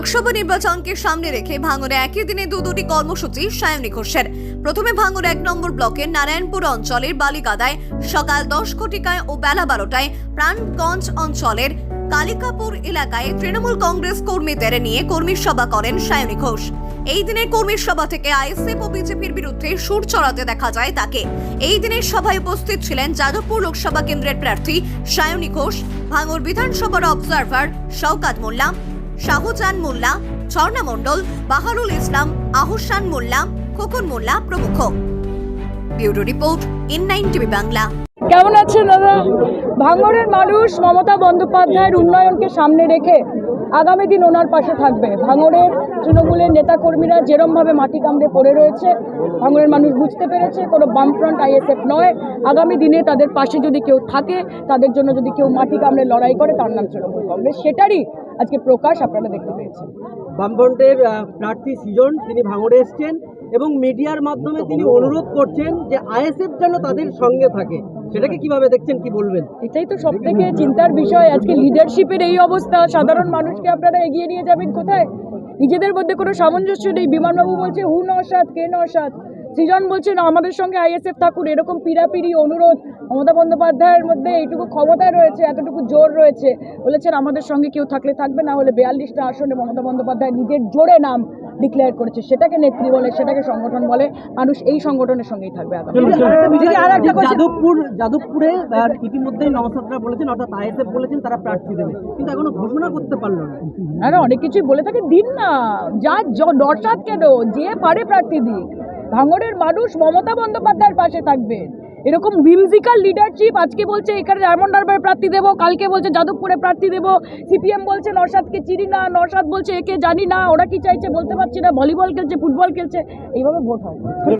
লোকসভা নির্বাচনকে সামনে রেখে ভাঙড়ে একই দিনে দু দুটি কর্মসূচি সায়নী ঘোষের প্রথমে ভাঙড় এক নম্বর ব্লকের নারায়ণপুর অঞ্চলের বালিকাদায় সকাল দশ ঘটিকায় ও বেলা বারোটায় প্রাণগঞ্জ অঞ্চলের কালিকাপুর এলাকায় তৃণমূল কংগ্রেস কর্মীদের নিয়ে কর্মী সভা করেন সায়নী ঘোষ এই দিনের কর্মী সভা থেকে আইএসএফ ও বিজেপির বিরুদ্ধে সুর চড়াতে দেখা যায় তাকে। এই দিনের সভায় উপস্থিত ছিলেন যাদবপুর লোকসভা কেন্দ্রের প্রার্থী সায়নী ঘোষ ভাঙড় বিধানসভার অবজারভার শওকাত মোল্লা শাহজান মোল্লা, ঝর্ণা মণ্ডল, বাহারুল ইসলাম, আহসান মোল্লা, খোকন মোল্লা প্রমুখ। Bureau report in nine TV Bangla. কেমন আছেন দাদা? ভাঙড়ের মানুষ মমতা বন্দ্যোপাধ্যায়ের উন্নয়নকে সামনে রেখে আগামী দিন ওনার পাশে থাকবে। ভাঙড়ের তৃণমূলের নেতাকর্মীরা যেরমভাবে মাটি কামড়ে পড়ে রয়েছে, ভাঙড়ের মানুষ বুঝতে পেরেছে, কোনো বামফ্রন্ট আইএসএফ নয়। আগামী দিনে তাদের পাশে যদি কেউ থাকে, তাদের জন্য যদি কেউ মাটি কামড়ে লড়াই করে, তার নাম তৃণমূল কংগ্রেস। সেটারই আজকে প্রকাশ আপনারা দেখতে পেয়েছেন। বামফ্রন্টের প্রার্থী সৃজন তিনি ভাঙড়ে এসছেন এবং মিডিয়ার মাধ্যমে তিনি অনুরোধ করছেন যে আইএসএফ যেন তাদের সঙ্গে থাকে। সেটাকে কীভাবে দেখছেন কি বলবেন? এটাই তো সব থেকে চিন্তার বিষয়। আজকে লিডারশিপের এই অবস্থা সাধারণ মানুষকে আপনারা এগিয়ে নিয়ে যাবেন কোথায়? নিজেদের মধ্যে কোনো সামঞ্জস্য নেই। বিমানবাবু বলছে হু নসাদ কে নসাদ সৃজন বলছেন আমাদের সঙ্গে আইএসএফ থাকুন এরকম পিড়াপিড়ি অনুরোধ মমতা বন্দ্যোপাধ্যায়ের মধ্যে এইটুকু ক্ষমতা রয়েছে এতটুকু জোর রয়েছে। বলেছেন আমাদের সঙ্গে কেউ থাকলে থাকবে না হলে বিয়াল্লিশটা আসনে মমতা বন্দ্যোপাধ্যায় নিজের জোরে নাম ডিক্লেয়ার করেছে। সেটাকে নেত্রী বলে সেটাকে সংগঠন বলে। মানুষ এই সংগঠনের সঙ্গেই থাকবে যাদবপুর যাদবপুরে আহ, ইতিমধ্যেই বলেছেন অর্থাৎ আইএসএফ বলেছেন তারা প্রার্থী দেবে। কিন্তু এখনও ঘোষণা করতে পারল না। না অনেক কিছুই বলে থাকে দিন না যা দর্শাত কেন? যে পারে প্রার্থী দিক। ভাঙড়ের মানুষ মমতা বন্দ্যোপাধ্যায়ের পাশে থাকবে। এরকম বিমজিক্যাল লিডারশিপ আজকে বলছে এখানে ডায়মন্ড প্রার্থী দেবো, কালকে বলছে যাদবপুরে প্রার্থী দেবো সিপিএম বলছে নরসাদকে চিনি না, নরসাদ বলছে একে জানি না, ওরা কি চাইছে বলতে পারছি না, ভলিবল খেলছে, ফুটবল খেলছে, এইভাবে ভোট হয়।